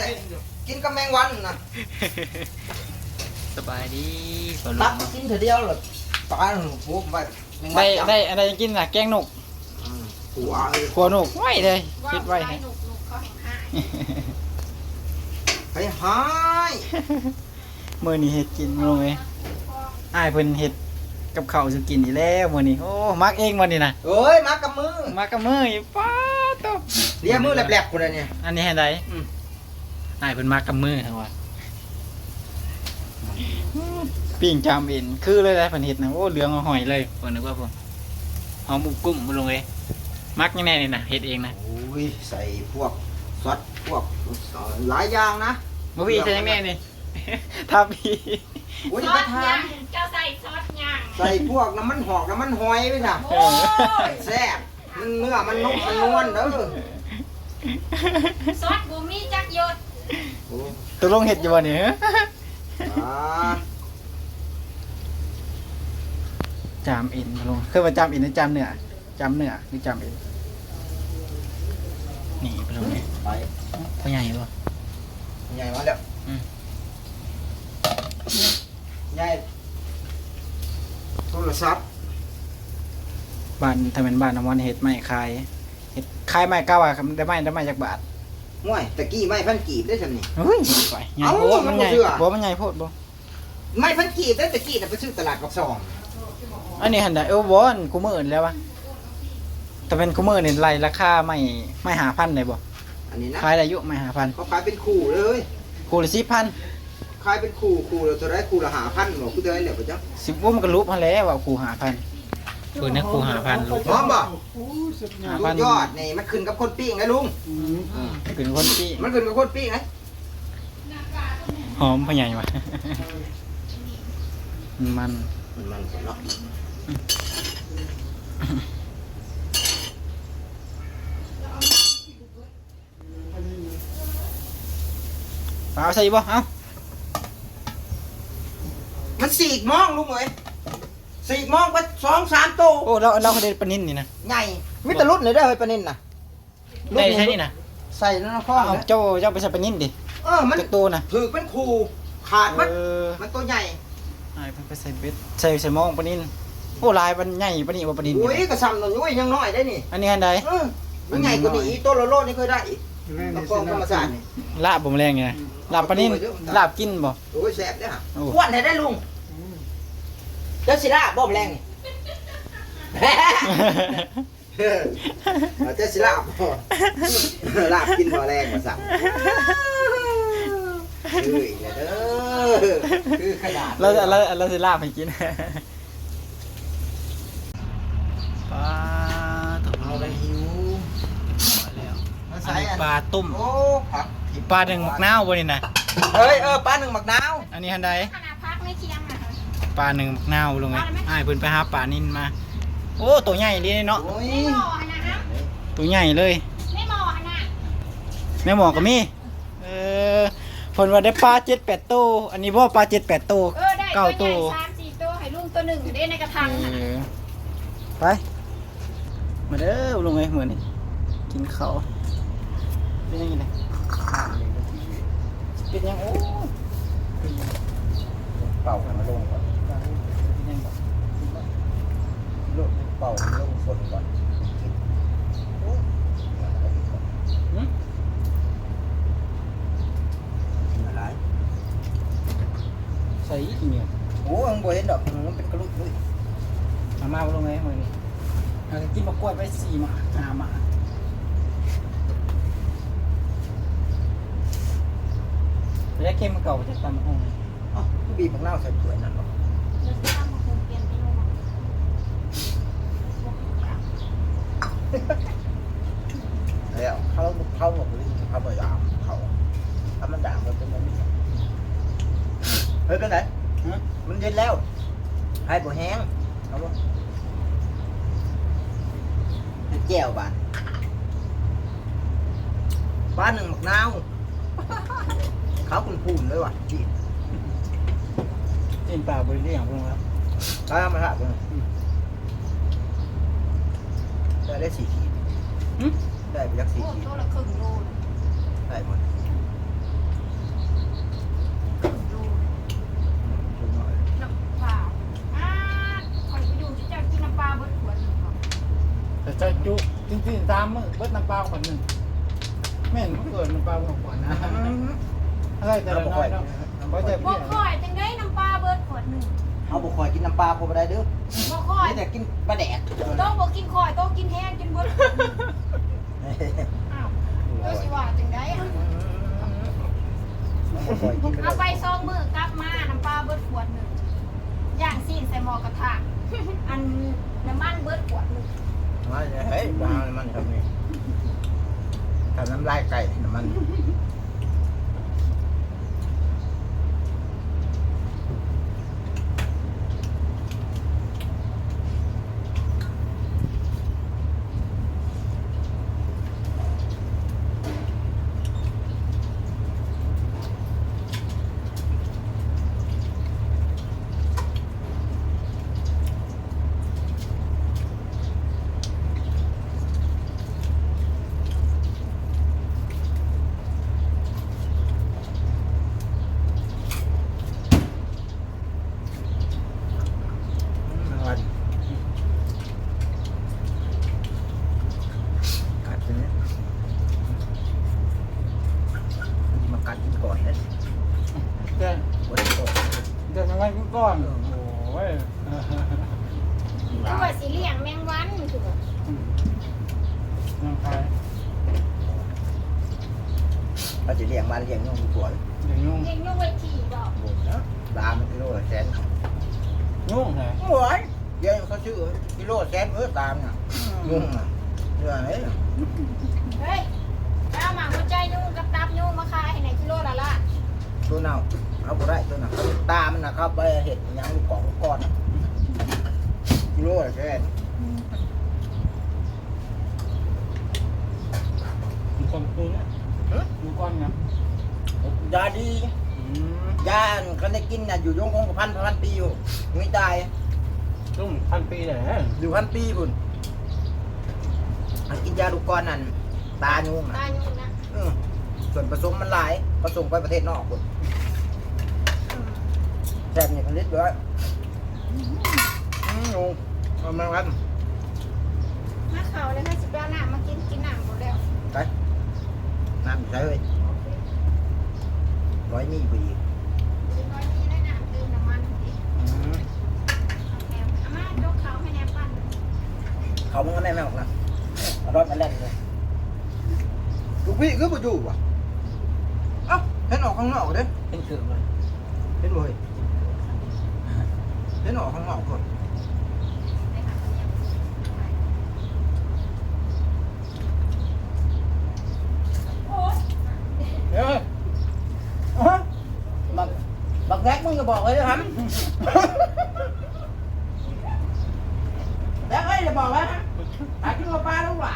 เลยกินกับแมงวันนะสบายดีปลาตัลุกงกินเถอะเดียวเลยปลาหนูปุ๊บไปแมงวัได้นจับได้อะไรกินน่ะแกงหนุกอืมหัวเลยขัวหนุกไว้เลยคิดไว้ให้ให้หนุกหนุกเขาแห่งห้าไปหายมื้อนี้เฮ็ดกินลุงเอ้ยอ้ายเพิ่นเฮ็ดกับข้าวสิกินอีกแล้วมื้อนี้โอ้มักเองมื้อนี้น่ะเอ้ยมากับมือมักกับมืออยู่ป๊าดโตเลียมือแหลบๆคนนั้นเนี่ยอันนี้ให้ได้ อืมอ้ายเพิ่นมักกับมือทั้งว่าปิ้งจามเอ็นคือเลยนะเพิ่นเฮ็ดนะโอ้เหลืองเอาหอยเลยเพิ่นนึกว่าเพิ่นหอมบุกกุ้มบ่ลงเอ้ยมักยังไงนี่น่ะเฮ็ดเองนะโอ้ยใส่พวกซอสพวกหลายอย่างนะบ่พี่ใช่ยังไงนี่ถ้าพี่โอ้ยซจะอไปสทาย่านงเจ้าใส่ซอสย่างใส่พวกน้ำมันหอกน้ำมันหอยไปนะโอ้ยแซ่บมันเนื้อมันนุ่มมันนวลเด้อซอสบูมี่จักหยดโอ้ ตกลงเห็ดอยู่บ่เนี่ยอ่าจามเอ็นตกลงเคยว่าจามเอ็นหรือจามเนื้อจามเนื้อหรือจามเอ็นนี่ตกลงเนี่ยไปพ่อใหญ่บ่ใหญ่มาแล้วอืมใหญ่โทรศัพท์บ้านถ้าเป็นบ้านน้ำมันเห็ดไม่ขายเห็ดขายไม่ก้าวาได้ไม่ได้ไม่จากบาท ง่วยตะกี้ไม่พันกีบได้ทำนี่ เฮ้ยไปใหญ่โพดเอ้ามัมันนใหญ่บ่เชื่อ บ่มันใหญ่โพดบ่ไม่พันกีบได้ตะกี้น่ะไปซื้อตลาดกับซองอันนี้หันได้เออบ่อนกูมื้ออื่นแล้ววะแต่เป็นกูมื้อนี่ไล่ราคาไม่ไม่หาพันได้บ่อันนี้นะขายได้อยู่ไม่หาพันเขาขายเป็นคู่เลยกูละสิพันขายเป็นคู่คู่เราจะได้คู่ละหาพันบอกกูเท่าไหร่เหลือปะจ๊ะสิบว่ามันก็รูปมาแล้วว่ากูหาพัน ปืนนะกูหาพันรูปพร้อมบ่หาลูพันกยอดนี่มันขึ้นกับคนปิ้งนะลุงเป็นคนที่มันขึ้นกับคนปิ้งนะหอมพะใหญ่ว่ะมันมันมันเนาะเปล่าใส่บ่เอ้ามันสี่โมองลุงเอ้ย สี่โมองก็สองสามโตโอ้เราเราเขาได้ปลานิ่นนี่นะใหญ่มิตรรุ่นเลยได้อเฮ้ยปลานินน่ะได้ใช่นี่นะใส่แล้วนะพ่อเอานะเจ้าเจ้าไปใส่ปลานิ่นดิเออมันจักตัวนะถือเป็นคู่ขาดมันเออมันตัวใหญ่ไอ้เพิ่นไปใส่เบ็ดใส่ใส่หมองปลานิ่นโอ้ลายมันใหญ่ปลานิ่นบ่ปลานิ่นอุ้ยกระซำหน่อยยังน้อยได้นี่อันนี้อันใดเออมันใหญ่กว่านี้อีตัวละโลนี่เคยได้อีกกระปองธรรมศาสตร์นี่ลาบบ่แมลงไงนะลาบปลานิ่นลาบกินบ่โอ้ยแซ่บเด้อฮะโอ้อ้วนได้ได้ลุง เจ้าสิลาบ่มแรงนี่ เออเอาเจ้าสิลาบบ่ลาบกินบ่แรงมาสั่งคืออีกแล้วเด้อคือขนาดเราเราเราสิลาบให้กินปลาตกลเอางไปหิวแล้วมาอันใส่นี้อันปลาต้ม โอ้ผัก ปลาหนึ่งหมักนาวบ่นี่นะเฮ้ยเออปลาหนึ่งหมักนาว อันนี้อันใดขนาดพักไม่เคียงอะค่ะ ปลาหนึ่งหมักนาวลงไงอ้ายเพิ่นไปหาปลานินมา โอ้ตัวใหญ่ดีเนาะโอ้ยไม่หมอนะครับตัวใหญ่เลยไม่หมอนะแม่หมอก็มีเออเพิ่นว่าได้ปลาเจ็ดแปดตัวอันนี้บ่ปลาเจ็ดแปดตัวเออได้เก้าตัวตัวใหญ่สามสี่ตัวให้ลุงตัวหนึ่งอยู่ได้ในกระถางเอน่ะอไปมาเด้อลงไงเหมือนนี่กินข้าวเป็นยังไงเนี่ยเป็นยังโอ้ เป่าให้มันลงก่อนเป็นยังบ่ ลง เป่าให้มันลงฝนก่อนโอ้ยหึ กินอะไรใส่อีเมียโอ้ยมึงบ่เห็นดอกมันเป็นกระลุกเลยมามาลงไงเหมือนนี่เอากินมะกล้วยไปสี่หมาห้าหมาแล้วเค็มเก่าจะตำห้องอ๋อบีบมะนาวใส่ถ้วยนั่นหรอเดี๋ยวจะทำมาคงเปลี่ยนเป็นลุง แล้วเขาเขาบอกว่าเขาบ่ยามเขาถ้ามันด่างมันเป็นมันไม่เฮ้ยเป็นไหนฮะมันเย็นแล้วให้บ่แห้งเอาบ่แก้วบานบ้านหนึ่งหมักนาวเขาคุณพูนเลยว่ะจีบกินปลาบริเวณอย่างพวกนั้นตามมาละเบิ่ง ได้ได้สี่ขีดได้ไปยักษ์สี่โอ้ขีดตัวละครึ่งโลนได้หมดครึ่งโลนตัวน้อยน้ำปลาอ่าคอยไปดูจะเจ้ากินน้ำปลาเบิดขวดหนึ่งก่อนแต่จะจุจริงๆตามมือเบิดน้ำปลาขวดหนึ่งไม่เห็นเกิดน้ำปล่าขวดนะอะไรแต่ละน้อยเนาะเพราะแต่บ่เพี่ยคอยจังได้น้ำปลาเบิดขวดหนึ่งเอาบุคอยกินน้ำปลาพอไปได้เด้อ อกคอยนี่แต่กินปลาแดดต้องบอกกินคอยต้องกินแห้งกินเบิดอ้าวเออสิว่าจังได้บุคอยกินเอาไปซองมือกลับมาน้ำปลาเบิดขวดหนึ่งย่างซีนใส่หม้อกระทะอันน้ำมันเบิดขวดหนึ่งมาเฮ้ยบ้ามันทำนี่ทำน้ำลายไก่น้ำมันวันกัดไปเนี่ยมากัดกินก่อนเลย เดิน วันนี้ก่อน เดินมาก่อนโอ้ย คือว่าสิเลี้ยงแมงวันคือว่า น้องคาย เราจะเลี้ ยงมาเลี้ยงน้องมีผัวเดี๋ยวยุ่งเลี้ยงยุ่งไว้ที่บอกบุญนะปลามันกิโลละแสนยุ่งไงโอ้ยเดี๋ยวเขาชื่อกิโลแสนเออตามน่ะยุ่งอะเรื่องไหนเฮ้ยไปเอาหมาหัวใจยุ่งกับตับยุ่งมาขายให้ในกิโลละละตัวเน่าเอาบ่ได้ตัวน่ะตามันน่ะเข้าไปเห็ดหยังลูกกล่องลูกก้อนน่ะกิโลละแสนมีคนปืนอะมีก้อนนะ ยาดียาคันได้กินน่ะอยู่ยงคงกับพันพันปีอยู่ไม่ตายรุ่มพันปีเลยอยู่พันปีพุ่นอันกินยาลูกก้อนนั่นตายุ่งตาน่ะยุ่งนะเออส่วนผสมมันหลายผสมไปประเทศนอกพุ่นอืมแซ่บนี่ผลิตด้วยอืมงงเอามากันมาเขาเลยให้สิบแปดน้ำมากินกินน้ำหมดแล้วไปน้ำอยู่ใช้เลย ร้อยนี่ไปอีกกินน้อยนี้ได้น้ำเติมน้ำมันอีกอืมเอาแถมอาม่ายกเขาให้แนบปั้นเขามึงก็แม่ไม่ออกนะเอารถมาเล่นเลยลูกพี่คือบ่อยู่ว่ะเอ้าเห็นออกข้างนอกเด้เป็นเสือเลยเห็นบ่เฮ้ยเห็นออกข้างนอกก่อนไปหาคนเดียวไปโอ๊ยเฮ้ยฮะบักบัก แรกมึงก็บอกเลยนะครับแรกเอ้ยอย่าบอกว่าหากินกับปลาลูกหล่ะ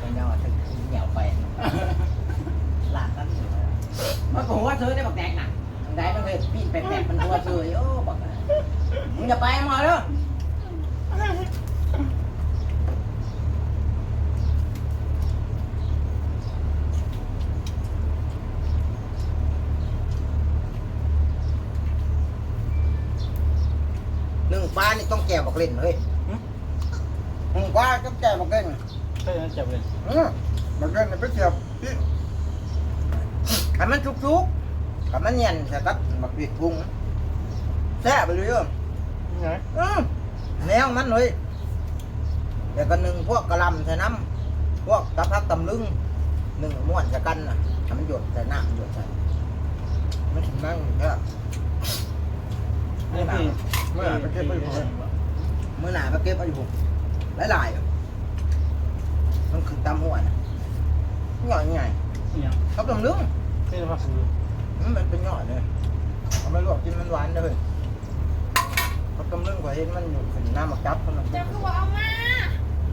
เป็นยังไงถึงเหนียวไปหลานกันอยู่มันก็หัวซื้อได้บักแดกน่ะได้มันเลยปีนแปลกๆมันหัวซื้อโอ้บักน่ะมึงอย่าไปมาเด้อ หนึ่งปลานี่ต้องแจวบักเล่นเฮ้ยหนึ่งปลาต้องแจวบักเล่นใช่จับเลยอืมบักเล่นมันไปแจวพี่ให้มันชุกๆให้มันเนียนใส่กับบักปีกกุ้งแซ่บไปเลยเด้อไงอืมแนวมันเลยเดี๋ยวก็หนึ่งพวกกระหลำใส่น้ำพวกตะพักตำลึงหนึ่งม้วนใส่กันน่ะให้มันหยดใส่น้ำหยดใส่มันถึงนั่งเด้อนี่พี่ เมื่อไหร่ไปเก็บไปอยู่ผมเมื่อไหร่ไปเก็บไปอยู่ผมหลายๆอะมันคือตำหัวนะย่อยไงเนี่ยเขาตำลึงนี่จะมาคือมันเป็นย่อยเลยเอาไปลวกกินมันหวานเลยเขาตำลึงกว่าเห็นมันอยู่ขึ้นน้ำมาจับเท่านั้นเจ้าคือว่าเอามา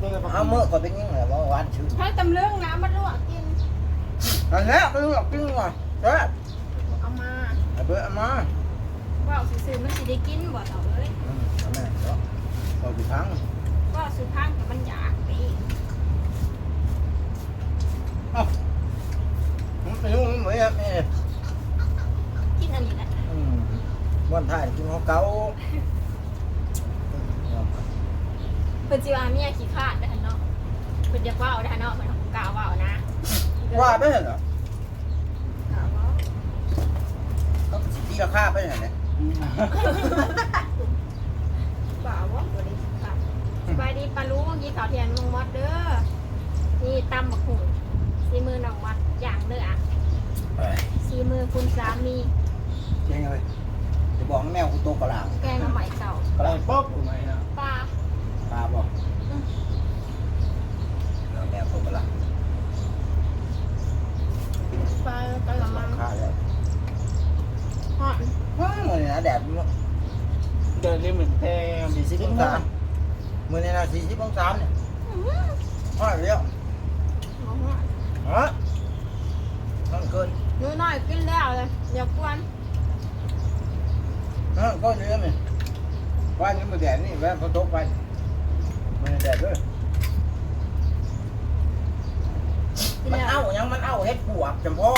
นี่จะมาเอาเมื่อก่อนเป็นยังไงว่าหวานชื่อให้ตำเรื่องน้ำมันลวกกินอันนี้ก็ลวกกินว่ะเด้อเอามาเอาไปเอามา ว่าซื้อๆมันสิได้กินบ่เต่าเลยอืมเอาแม่เนาะเอาไปทั้งว่าซื้อพังแต่มันอยากไปมันเป็นยังไงเหมือนแม่กินอันนี้แหละอืมวันถ่ายกินของเก่าเพิ่นสิว่ามีมียขี้ขาดนะฮะเนาะเพิ่นจะเว้านะฮะเนาะมันกล่าวเว้านะว่าไม่เห็นเหรอกล่าวเว้าก็สิตีราคาไปเห็นไหม กล่าวเว้าบ่ได้ขี้ขาดสบายดีปลาลุงกินข้าวเที่ยงลุงมดเด้อ นี่ตำบักหุ่งสีมือน้องวัดอย่างเด้ออะสีมือคุณสามี เจ๊งเลยจะบอกให้แมวกูโตกระลางแกงมาใหม่เก่า กระอะไรลางป๊อบทำไมนะ ปลา ปลาบอกแล้วแมวโตกระลาง ปลากระมัง ค่าแล้ว ฮอด ว้าวมือนี่นะแดดมัน เดินเรียกเหมือนแท้ สี่สิบองศามือนี่นะสี่สิบองศาเนี่ยอื้อหือห้อยเรียวบ่ฮอดฮะนั่นเกินหนูน้อยกินแล้วเลยอย่ากวนนั่นก็เยอะนี่ว่านี่มือแดดนี่แว่นพอตกไปมือแดดด้วยกินมันแล้วเอ้ายังมันเอ้าเฮ็ดปวกจำพ่อ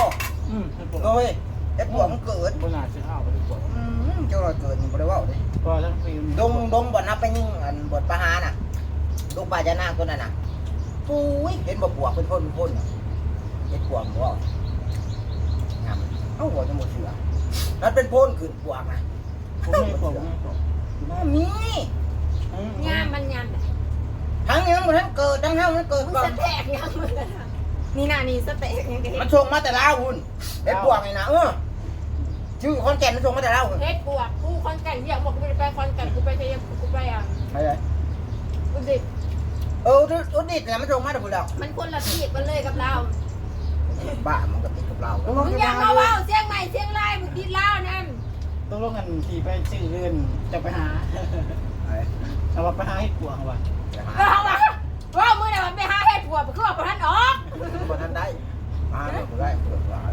อืมให้ปวดเลย เฮ็ดปวกมันเกิดบนหนาจะเอาไปดีกว่าอืมเจ้าเราเกิดนี่บ่ได้เว่าเด้ก็ทั้งปีมันดงดงบ่นับไปยิ่งอันบทประหารน่ะลูกปลาจะนางตัวนั้นน่ะปุ้ยเห็นบ่ปวกเป็นพ่นเป็นพ่นน่ะเฮ็ดปวกบ่งามเอ้าบ่จะหมดเสือนั่นเป็นพ่นขึ้นปวกน่ะผมไม่ปวดไม่ปวดบ่มีงามมันงามเลยทั้งยังบ่ทันเกิดทั้งเฮามันเกิดมึงก่อสนเต็กยังมึงนี่น่ะ นี่สเต็กยังไงมันส่งมาแต่ลาวหุ่นเฮ็ดปวกนี่นะเออชื่อคอนแก่นมันส่งมาแต่ลาวหุ่นเฮ็ดปวกกูคอนแก่นอยากบอกกูไปไปคอนแก่นกูไปเทียมกูไปอะไปเลยกูดิเอออุดดิดน่ะมันส่งมาแต่พุ่นแล้วมันคนละที่กันเลยกับเราบ้ามันก็ติดกับเรามึงอย่ามาว่าเสียงใหม่เสียงไรมึงติดเล่านั่นต้องลงกันทีไปชื่อเรื่อนจะไปหาไอ้เอาว่าไปหาให้ปวงว่ะเดี๋ยวหาก็เอาว่าว่ามึงเนี่ยมันไปหาเฮ็ดปวกมันคือว่าบ่ทันออก คนนั้นได้มาเปิดได้เปิดได้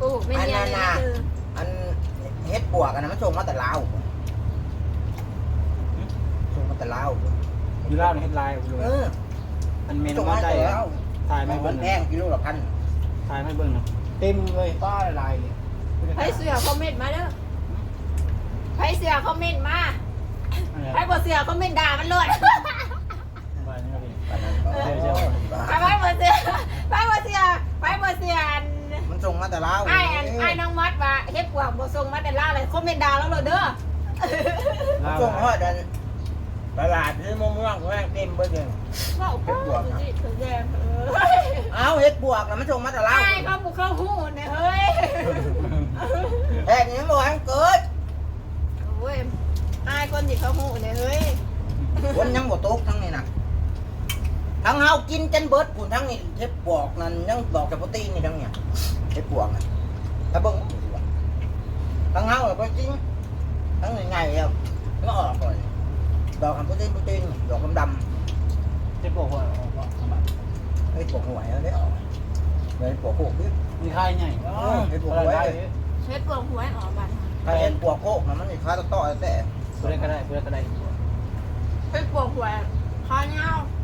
กูไม่เนียนเลยคืออันเฮ็ดปวกอันนั้นมันส่งมาแต่ลาวส่งมาแต่ลาวอยู่ล่าในเฮดไลน์ดูเออมันเมนส่งว่ามาได้แต่ลาวถ่ายมัไม่นเบิ่งแพงกิโลละพันถ่ายไม่เบิ่งนะเต็มเลยป้าลายเลยให้เสือคอมเมนต์มาเด้อให้เสือคอมเมนต์มาให้บ่เสือคอมเมนต์ด่ามันเลย ว่านี่ก็ดี ปานนั้นก็ ไปไปบ่เสือไปบ่เสือไปบ่เสืออันมันส่งมาแต่ลาวไอ้อันไอ้น้องมัดว่าเฮ็ดปวกบ่ส่งมาแต่ล่าเลยคอมเมนต์ด่าแล้วเลยเด้อมันส่งฮอดอันตลาดที่มะม่วงแม่งเต็มเบิดเลยว่าโอ้โหสิเธอแย่เออเอ้าเฮ็ดปวกแล้วมันส่งมาแต่ลาวไอ้เขาบุกเข้าหูเนี่ยเฮ้ยแท้นี่บ่ให้เกิดโอ้ยไอ้คนที่เข้าหูเนี่ยเฮ้ยคนยังบ่ตกทั้งนี้น่ะ ทั้งเฮากินจนเบิดพุ่นทั้งนี้เฮ็ดปวกนั่นยังดอกแต่โปรตีนนี่ทั้งเนี่ยเฮ็ดปวกน่ะถ้าเบิ่งมันสิว่าทั้งเฮาก็จริงทั้งใหญ่ๆแล้วก็ออกก่อนดอกคำโปรตีนโปรตีนดอกดำจะบอกว่าออกว่าสมัครๆเฮ้ยปวกหัวแล้วได้ออกเฮ้ยปวกโคกคือมีค่ายใหญ่เฮ็ดปวกหัวให้ออกบัดถ้าเฮ็ดปวกโคกน่ะมันสิคาต่อๆแต่เพื่อก็ได้เพื่อก็ได้เฮ็ดปวกหัวคอเงามัน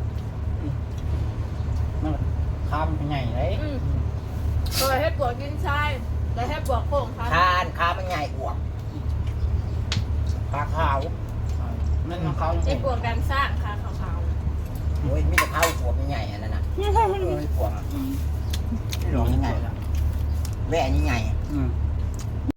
คามเป็นใหญ่เลยอืมเคยเฮ็ดปวกกินชายแต่เฮ็ดปวกโป่งค่ะคานขามันใหญ่กว่าขาขาวนั่นของเขาเฮ็ดปวกดันสร้างค่ะขาวโอ้ยมีแต่เท้าปวกใหญ่ๆอันนั้นน่ะเออปวกอะหลงยังไงล่ะแหว่ใหญ่อืมๆ